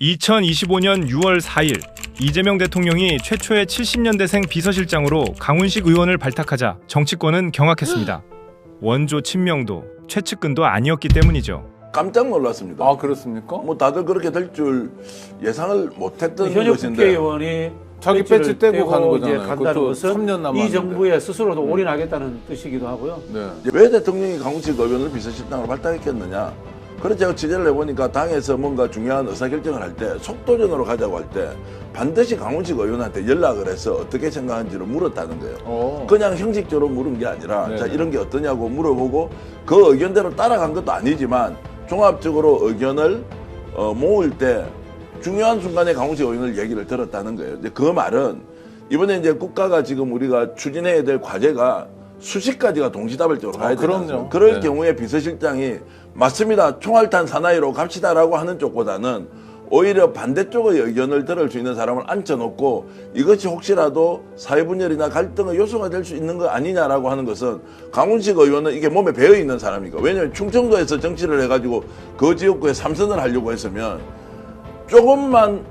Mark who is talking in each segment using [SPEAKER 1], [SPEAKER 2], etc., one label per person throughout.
[SPEAKER 1] 2025년 6월 4일 이재명 대통령이 최초의 70년대생 비서실장으로 강훈식 의원을 발탁하자 정치권은 경악했습니다. 원조 친명도 최측근도 아니었기 때문이죠.
[SPEAKER 2] 깜짝 놀랐습니다.
[SPEAKER 3] 아 그렇습니까?
[SPEAKER 2] 뭐 다들 그렇게 될 줄 예상을 못했던
[SPEAKER 4] 현역
[SPEAKER 2] 것인데
[SPEAKER 4] 국회의원이
[SPEAKER 3] 자기
[SPEAKER 4] 배지
[SPEAKER 3] 떼고 가는 거잖아요.
[SPEAKER 4] 간다는 것은
[SPEAKER 3] 3년 남았는데.
[SPEAKER 4] 이 정부에 스스로도 올인하겠다는 뜻이기도 하고요.
[SPEAKER 3] 네.
[SPEAKER 2] 왜 대통령이 강훈식 의원을 비서실장으로 발탁했겠느냐? 그래서 제가 취재를 해보니까 당에서 뭔가 중요한 의사결정을 할 때 속도전으로 가자고 할 때 반드시 강훈식 의원한테 연락을 해서 어떻게 생각하는지를 물었다는 거예요.
[SPEAKER 3] 어.
[SPEAKER 2] 그냥 형식적으로 물은 게 아니라
[SPEAKER 3] 네.
[SPEAKER 2] 자 이런 게 어떠냐고 물어보고 그 의견대로 따라간 것도 아니지만 종합적으로 의견을 어, 모을 때 중요한 순간에 강훈식 의원을 얘기를 들었다는 거예요. 이제 그 말은 이번에 이제 국가가 지금 우리가 추진해야 될 과제가 수십 가지가 동시다발적으로 가야
[SPEAKER 3] 아.
[SPEAKER 2] 되잖아요. 그럴
[SPEAKER 3] 네.
[SPEAKER 2] 경우에 비서실장이 맞습니다. 총알탄 사나이로 갑시다라고 하는 쪽보다는 오히려 반대쪽의 의견을 들을 수 있는 사람을 앉혀놓고 이것이 혹시라도 사회분열이나 갈등의 요소가 될 수 있는 거 아니냐라고 하는 것은 강훈식 의원은 이게 몸에 배어 있는 사람이고 왜냐하면 충청도에서 정치를 해가지고 그 지역구에 삼선을 하려고 했으면 조금만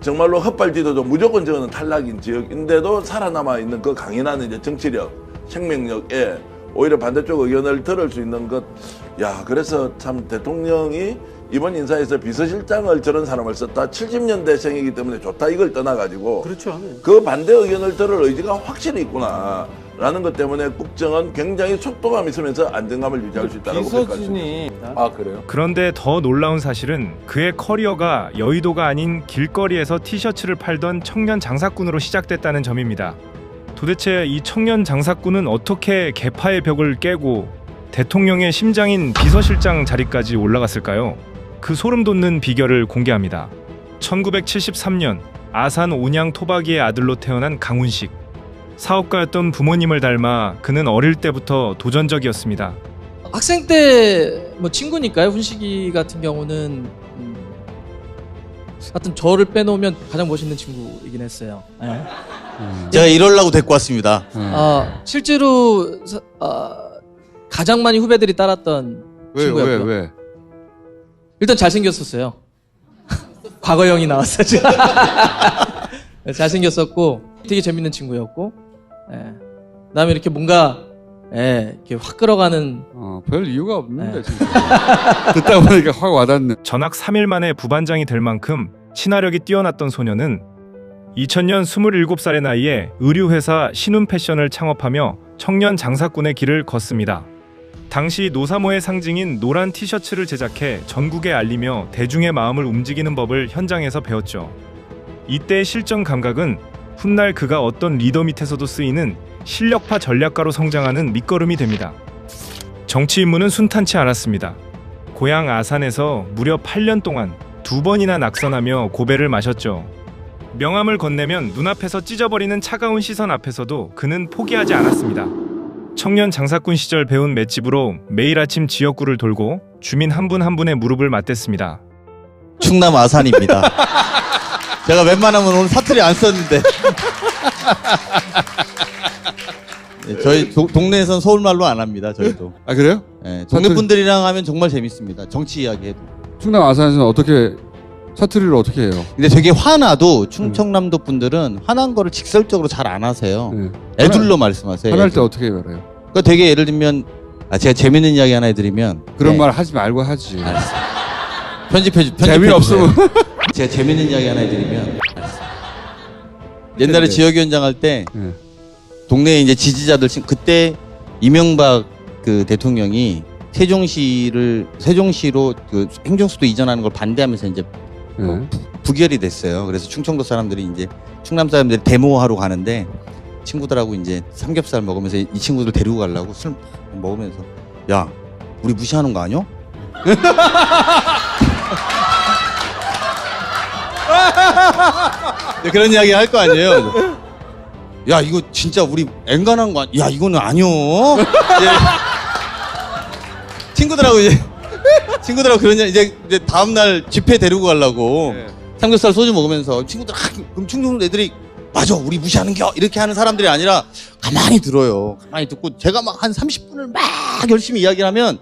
[SPEAKER 2] 정말로 헛발디뎌도 무조건 저거는 탈락인 지역인데도 살아남아 있는 그 강인한 이제 정치력, 생명력에 오히려 반대쪽 의견을 들을 수 있는 것. 야, 그래서 참 대통령이 이번 인사에서 비서실장을 저런 사람을 썼다. 70년대생이기 때문에 좋다. 이걸 떠나가지고
[SPEAKER 4] 그렇죠.
[SPEAKER 2] 그 반대 의견을 들을 의지가 확실히 있구나. 라는 것 때문에 국정은 굉장히 속도감 있으면서 안정감을 유지할 수 있다고 생각합니다.
[SPEAKER 3] 비서진이 아 그래요?
[SPEAKER 1] 그런데 더 놀라운 사실은 그의 커리어가 여의도가 아닌 길거리에서 티셔츠를 팔던 청년 장사꾼으로 시작됐다는 점입니다. 도대체 이 청년 장사꾼은 어떻게 개파의 벽을 깨고 대통령의 심장인 비서실장 자리까지 올라갔을까요? 그 소름 돋는 비결을 공개합니다. 1973년 아산 온양 토박이의 아들로 태어난 강훈식. 사업가였던 부모님을 닮아 그는 어릴 때부터 도전적이었습니다.
[SPEAKER 5] 학생 때 뭐 친구니까요. 훈식이 같은 경우는 음, 하여튼 저를 빼놓으면 가장 멋있는 친구이긴 했어요. 예.
[SPEAKER 6] 제가 이럴라고 데리고 왔습니다.
[SPEAKER 5] 아, 실제로 사- 아, 가장 많이 후배들이 따랐던 친구였고요.
[SPEAKER 3] 왜?
[SPEAKER 5] 일단 잘생겼었어요. 과거형이 나왔어요. 지금. 잘생겼었고 되게 재밌는 친구였고 예. 그다음에 이렇게 뭔가 예, 이렇게 확 끌어가는
[SPEAKER 7] 어, 별 이유가 없는데
[SPEAKER 5] 네.
[SPEAKER 7] 진짜. 듣다 보니까 확 와닿네.
[SPEAKER 1] 전학 3일 만에 부반장이 될 만큼 친화력이 뛰어났던 소녀는 2000년 27살의 나이에 의류회사 신운 패션을 창업하며 청년 장사꾼의 길을 걷습니다. 당시 노사모의 상징인 노란 티셔츠를 제작해 전국에 알리며 대중의 마음을 움직이는 법을 현장에서 배웠죠. 이때의 실전 감각은 훗날 그가 어떤 리더 밑에서도 쓰이는 실력파 전략가로 성장하는 밑거름이 됩니다. 정치 임무는 순탄치 않았습니다. 고향 아산에서 무려 8년 동안 두 번이나 낙선하며 고배를 마셨죠. 명함을 건네면 눈앞에서 찢어버리는 차가운 시선 앞에서도 그는 포기하지 않았습니다. 청년 장사꾼 시절 배운 맷집으로 매일 아침 지역구를 돌고 주민 한 분한 분의 무릎을 맞댔습니다.
[SPEAKER 6] 충남 아산입니다. 제가 웬만하면 오늘 사투리 안 썼는데. 네, 저희 도- 동네에선 서울말로 안 합니다. 저희도.
[SPEAKER 7] 아 그래요?
[SPEAKER 6] 네, 동네 분들이랑 하면 정말 재밌습니다. 정치 이야기 해도.
[SPEAKER 7] 충남 아산에서는 어떻게 사투리를 어떻게 해요?
[SPEAKER 6] 근데 되게 화나도 충청남도 분들은 화난 거를 직설적으로 잘 안 하세요.
[SPEAKER 7] 네.
[SPEAKER 6] 애들로 말씀하세요.
[SPEAKER 7] 화날 때. 어떻게 말해요?
[SPEAKER 6] 그러니까 되게 예를 들면 아 제가 재밌는 이야기 하나 해드리면
[SPEAKER 7] 그런
[SPEAKER 6] 네,
[SPEAKER 7] 말 하지 말고 하지.
[SPEAKER 6] 편집해 주 편집해
[SPEAKER 7] 재미없으면
[SPEAKER 6] 주세요. 제가 재밌는 이야기 하나 해드리면 옛날에
[SPEAKER 7] 네.
[SPEAKER 6] 지역위원장 할 때
[SPEAKER 7] 네.
[SPEAKER 6] 동네에 이제 지지자들 친- 그때 이명박 그 대통령이 세종시를 세종시로 그 행정수도 이전하는 걸 반대하면서 이제
[SPEAKER 7] 네.
[SPEAKER 6] 부결이 됐어요. 그래서 충청도 사람들이 이제 충남 사람들이 데모하러 가는데 친구들하고 이제 삼겹살 먹으면서 이 친구들 데리고 가려고 술 먹으면서 야 우리 무시하는 거 아니야? 네, 그런 이야기 할 거 아니에요. 야 이거 진짜 우리 앵간한 거 아니야? 야 이거는 아니요. 이제 친구들하고 이제 친구들하고 이야기 이제 이제 다음 날 집회 데리고 가려고
[SPEAKER 7] 네.
[SPEAKER 6] 삼겹살 소주 먹으면서 친구들 아, 그럼 충청 애들이 맞아 우리 무시하는 겨 이렇게 하는 사람들이 아니라 가만히 들어요. 가만히 듣고 제가 막 한 30분을 막 열심히 이야기를 하면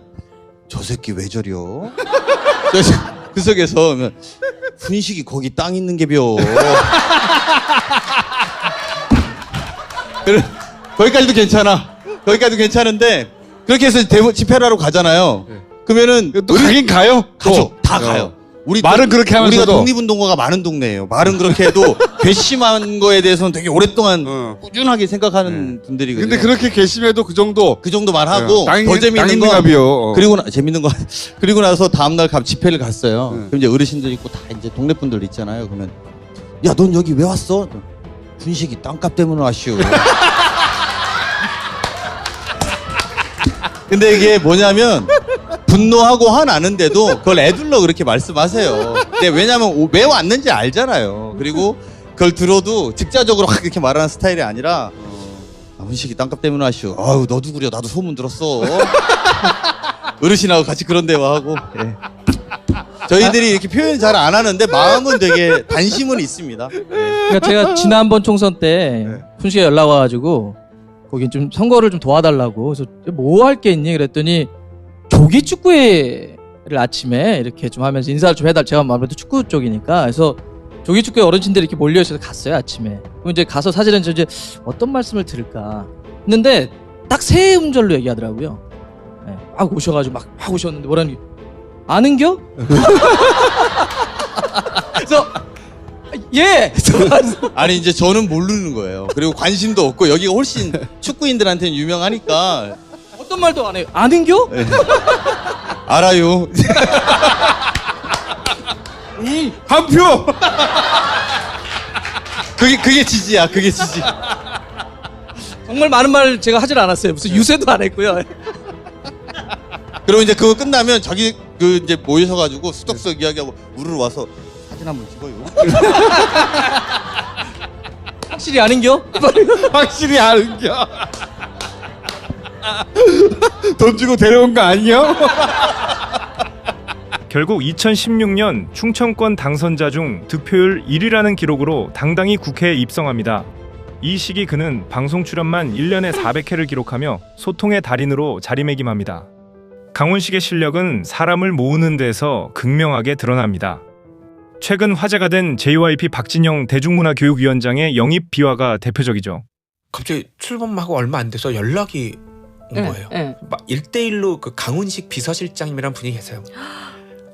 [SPEAKER 6] 저 새끼 왜 저려? 저, 새- 구석에서 훈식이 거기 땅 있는 게벼. 그래, 거기까지도 괜찮아. 거기까지도 괜찮은데 그렇게 해서 집회를 하러 가잖아요. 그러면은
[SPEAKER 7] 또 가긴 가요.
[SPEAKER 6] 가죠.
[SPEAKER 7] 또.
[SPEAKER 6] 다
[SPEAKER 7] 어.
[SPEAKER 6] 가요. 우리
[SPEAKER 7] 말은 그렇게 하면서도.
[SPEAKER 6] 우리가 독립운동가가 많은 동네예요. 말은 그렇게 해도 괘씸한 거에 대해서는 되게 오랫동안
[SPEAKER 7] 어.
[SPEAKER 6] 꾸준하게 생각하는 분들이거든요.
[SPEAKER 7] 근데 그렇게 계심해도 그 정도.
[SPEAKER 6] 그 정도 말하고
[SPEAKER 7] 땅이-
[SPEAKER 6] 더 재밌는
[SPEAKER 7] 있는 값이요.
[SPEAKER 6] 그리고 나, 재밌는 건 그리고 나서 다음 날 집회를 갔어요.
[SPEAKER 7] 네.
[SPEAKER 6] 그럼 이제 어르신들 있고 다 이제 동네 분들 있잖아요. 그러면 야 넌 여기 왜 왔어? 분식이 땅값 때문에 왔슈. 근데 이게 뭐냐면 분노하고 화나는데도 그걸 애둘러 그렇게 말씀하세요. 근데 왜냐면 오- 왜 왔는지 알잖아요. 그리고 그걸 들어도 직자적으로 확 이렇게 말하는 스타일이 아니라 아, 훈식이 땅값 때문에 하시오. 아유 너도 그려 나도 소문 들었어. 어르신하고 같이 그런 대화하고. 예. 저희들이 이렇게 표현 잘 안 하는데 마음은 되게 관심은 있습니다.
[SPEAKER 5] 그러니까 제가 지난번 총선 때 훈씨가 연락 와가지고 거기 좀 선거를 좀 도와달라고 그래서 뭐 할 게 있니 그랬더니 조기 축구회를 아침에 이렇게 좀 하면서 인사를 좀 해달 제가 아무래도 축구 쪽이니까 그래서 조기 축구회 어르신들이 이렇게 몰려 있어서 갔어요 아침에 그럼 이제 가서 사실은 저 이제 어떤 말씀을 들을까 했는데 딱새 음절로 얘기하더라고요 네, 막 오셔가지고 막, 막 오셨는데 뭐라는 게 아는겨? 그래서 예!
[SPEAKER 6] 아니 이제 저는 모르는 거예요. 그리고 관심도 없고 여기가 훨씬 축구인들한테는 유명하니까
[SPEAKER 5] 어떤 말도 안 해요. 아는겨?
[SPEAKER 6] 알아요.
[SPEAKER 7] 한 표.
[SPEAKER 6] 그게 그게 지지야. 그게 지지.
[SPEAKER 5] 정말 많은 말 제가 하질 않았어요. 무슨 유세도 안 했고요.
[SPEAKER 6] 그리고 이제 그거 끝나면 자기 그 이제 모이셔가지고 수덕석 이야기하고 우르르 와서 사진 한번 찍어요.
[SPEAKER 5] 확실히 아는겨?
[SPEAKER 7] 확실히 아는겨. 돈 주고 데려온 거 아니요?
[SPEAKER 1] 결국 2016년 충청권 당선자 중 득표율 1위라는 기록으로 당당히 국회에 입성합니다. 이 시기 그는 방송 출연만 1년에 400회를 기록하며 소통의 달인으로 자리매김합니다. 강훈식의 실력은 사람을 모으는 데서 극명하게 드러납니다. 최근 화제가 된 JYP 박진영 대중문화교육위원장의 영입 비화가 대표적이죠.
[SPEAKER 8] 갑자기 출범하고 얼마 안 돼서 연락이 온
[SPEAKER 9] 네,
[SPEAKER 8] 거예요.
[SPEAKER 9] 네.
[SPEAKER 8] 막 1대1로 그 강훈식 비서실장님이란 분이 계세요.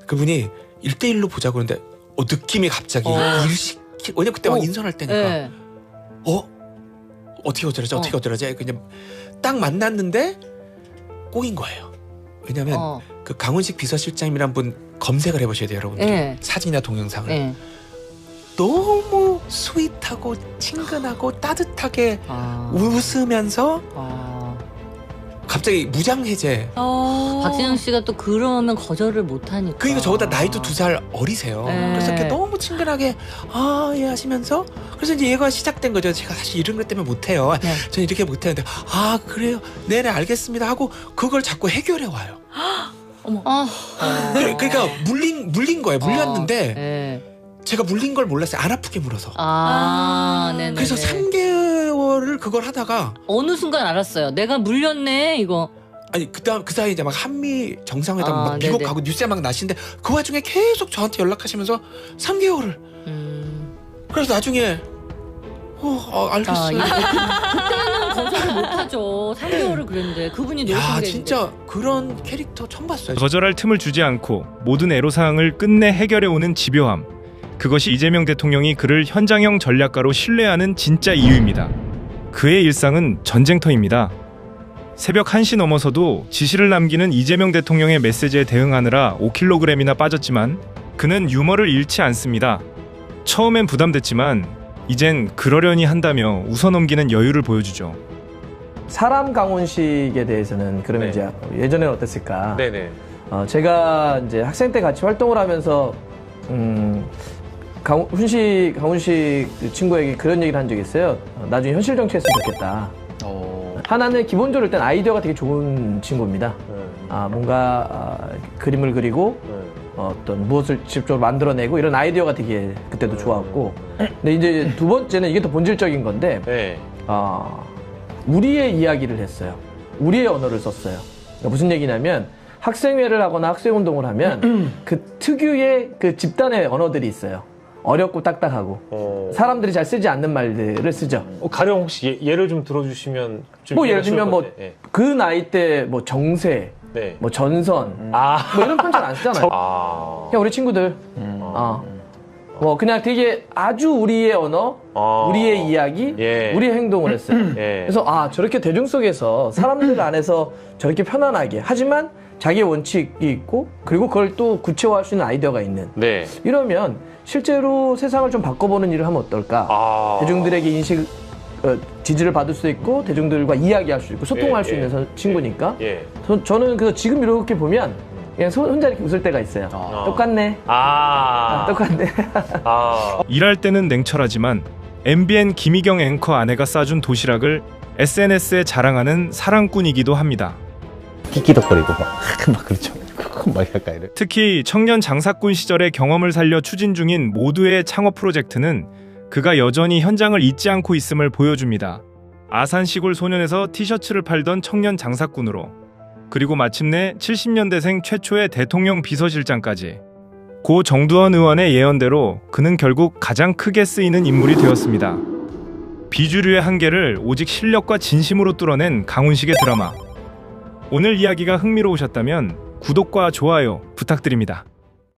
[SPEAKER 8] 그분이 1대1로 보자고 그러는데 어, 느낌이 갑자기
[SPEAKER 9] 어.
[SPEAKER 8] 일시키 왜냐 그때 막
[SPEAKER 9] 어.
[SPEAKER 8] 인선할 때니까
[SPEAKER 9] 네.
[SPEAKER 8] 어 어떻게 어쩌라지 어 떻게
[SPEAKER 9] 어.
[SPEAKER 8] 어쩌라지 그냥 딱 만났는데 꼬인 거예요. 왜냐면
[SPEAKER 9] 어.
[SPEAKER 8] 그 강훈식 비서실장님이란 분 검색을 해보셔야 돼요, 여러분들.
[SPEAKER 9] 네.
[SPEAKER 8] 사진이나 동영상을.
[SPEAKER 9] 네.
[SPEAKER 8] 너무 스윗하고 친근하고 따뜻하게
[SPEAKER 9] 아.
[SPEAKER 8] 웃으면서
[SPEAKER 9] 아.
[SPEAKER 8] 갑자기 무장 해제.
[SPEAKER 9] 박진영 씨가 또 그러면 거절을 못 하니까.
[SPEAKER 8] 그러니까 저보다 나이도 두 살 어리세요.
[SPEAKER 9] 네.
[SPEAKER 8] 그래서 이렇게 너무 친근하게 아예 하시면서 그래서 이제 얘가 시작된 거죠. 제가 사실 이런 것 때문에 못해요.
[SPEAKER 9] 네.
[SPEAKER 8] 저는 이렇게 못하는데 아 그래요. 네네 알겠습니다 하고 그걸 자꾸 해결해 와요.
[SPEAKER 9] 어머. 아.
[SPEAKER 8] 그- 그러니까 물린 물린 거예요. 물렸는데
[SPEAKER 9] 네.
[SPEAKER 8] 제가 물린 걸 몰랐어요. 안 아프게 물어서.
[SPEAKER 9] 아, 네네.
[SPEAKER 8] 그래서 3개 월을 그걸 하다가
[SPEAKER 9] 어느 순간 알았어요. 내가 물렸네 이거.
[SPEAKER 8] 아니 그다음 그 사이에 이제 막 한미 정상회담
[SPEAKER 9] 아,
[SPEAKER 8] 막 미국
[SPEAKER 9] 네네.
[SPEAKER 8] 가고 뉴스에 막 나시는데 그 와중에 계속 저한테 연락하시면서 3개월을
[SPEAKER 9] 음.
[SPEAKER 8] 그래서 나중에 어, 어
[SPEAKER 9] 아,
[SPEAKER 8] 알겠어요.
[SPEAKER 9] 이거 그때는 거절을 못 하죠. 3개월을 그랬는데 그분이
[SPEAKER 8] 야 진짜 그런 캐릭터 처음 봤어요.
[SPEAKER 1] 거절할 틈을 주지 않고 모든 애로사항을 끝내 해결해 오는 집요함. 그것이 이재명 대통령이 그를 현장형 전략가로 신뢰하는 진짜 이유입니다. 그의 일상은 전쟁터입니다. 새벽 1시 넘어서도 지시를 남기는 이재명 대통령의 메시지에 대응하느라 5kg이나 빠졌지만 그는 유머를 잃지 않습니다. 처음엔 부담됐지만 이젠 그러려니 한다며 웃어넘기는 여유를 보여주죠.
[SPEAKER 10] 사람 강훈식에 대해서는 그러면
[SPEAKER 3] 네.
[SPEAKER 10] 이제 예전에는 어땠을까?
[SPEAKER 3] 네네.
[SPEAKER 10] 어, 제가 이제 학생 때 같이 활동을 하면서 음, 강, 훈식 강훈식 그 친구에게 그런 얘기를 한 적이 있어요. 어, 나중에 현실 정치했으면 좋겠다.
[SPEAKER 3] 어.
[SPEAKER 10] 하나는 기본적으로 일단 아이디어가 되게 좋은 친구입니다. 아, 뭔가 아, 그림을 그리고 어, 어떤 무엇을 직접 만들어내고 이런 아이디어가 되게 그때도 좋았고. 근데 이제 두 번째는 이게 더 본질적인 건데
[SPEAKER 3] 네.
[SPEAKER 10] 아, 우리의 이야기를 했어요. 우리의 언어를 썼어요. 그러니까 무슨 얘기냐면 학생회를 하거나 학생운동을 하면 그 특유의 그 집단의 언어들이 있어요. 어렵고 딱딱하고
[SPEAKER 11] 어,
[SPEAKER 10] 사람들이 잘 쓰지 않는 말들을 쓰죠.
[SPEAKER 11] 어, 가령 혹시 예, 예를 좀 들어주시면 좀
[SPEAKER 10] 뭐 예를 들면
[SPEAKER 11] 쉬울 뭐것 같아요.
[SPEAKER 10] 그 나이 때 뭐 정세,
[SPEAKER 11] 네. 네.
[SPEAKER 10] 뭐 전선,
[SPEAKER 11] 아,
[SPEAKER 10] 뭐 이런 표현 잘안 쓰잖아요.
[SPEAKER 11] 아,
[SPEAKER 10] 그냥 우리 친구들, 어. 뭐 그냥 되게 아주 우리의 언어,
[SPEAKER 11] 아.
[SPEAKER 10] 우리의 이야기,
[SPEAKER 11] 예.
[SPEAKER 10] 우리의 행동을 했어요.
[SPEAKER 11] 예.
[SPEAKER 10] 그래서 아 저렇게 대중 속에서 사람들 안에서 저렇게 편안하게 하지만 자기의 원칙이 있고 그리고 그걸 또 구체화할 수 있는 아이디어가 있는
[SPEAKER 11] 네.
[SPEAKER 10] 이러면 실제로 세상을 좀 바꿔보는 일을 하면 어떨까?
[SPEAKER 11] 아.
[SPEAKER 10] 대중들에게 인식 어, 지지를 받을 수 있고 대중들과 이야기할 수 있고 소통할
[SPEAKER 11] 예,
[SPEAKER 10] 수
[SPEAKER 11] 예.
[SPEAKER 10] 있는 선- 친구니까
[SPEAKER 11] 예.
[SPEAKER 10] 저, 저는 그래서 지금 이렇게 보면 그냥 소- 혼자 이렇게 웃을 때가 있어요. 똑같네.
[SPEAKER 11] 아.
[SPEAKER 10] 똑같네.
[SPEAKER 11] 아.
[SPEAKER 1] 일할 때는 냉철하지만 MBN 김희경 앵커 아내가 싸준 도시락을 SNS에 자랑하는 사랑꾼이기도 합니다.
[SPEAKER 12] 끼끼덕거리고 막, 막 그렇죠. 막 약간 이래.
[SPEAKER 1] 특히 청년 장사꾼 시절의 경험을 살려 추진 중인 모두의 창업 프로젝트는 그가 여전히 현장을 잊지 않고 있음을 보여줍니다. 아산 시골 소년에서 티셔츠를 팔던 청년 장사꾼으로 그리고 마침내 70년대생 최초의 대통령 비서실장까지 고 정두원 의원의 예언대로 그는 결국 가장 크게 쓰이는 인물이 되었습니다. 비주류의 한계를 오직 실력과 진심으로 뚫어낸 강훈식의 드라마. 오늘 이야기가 흥미로우셨다면 구독과 좋아요 부탁드립니다.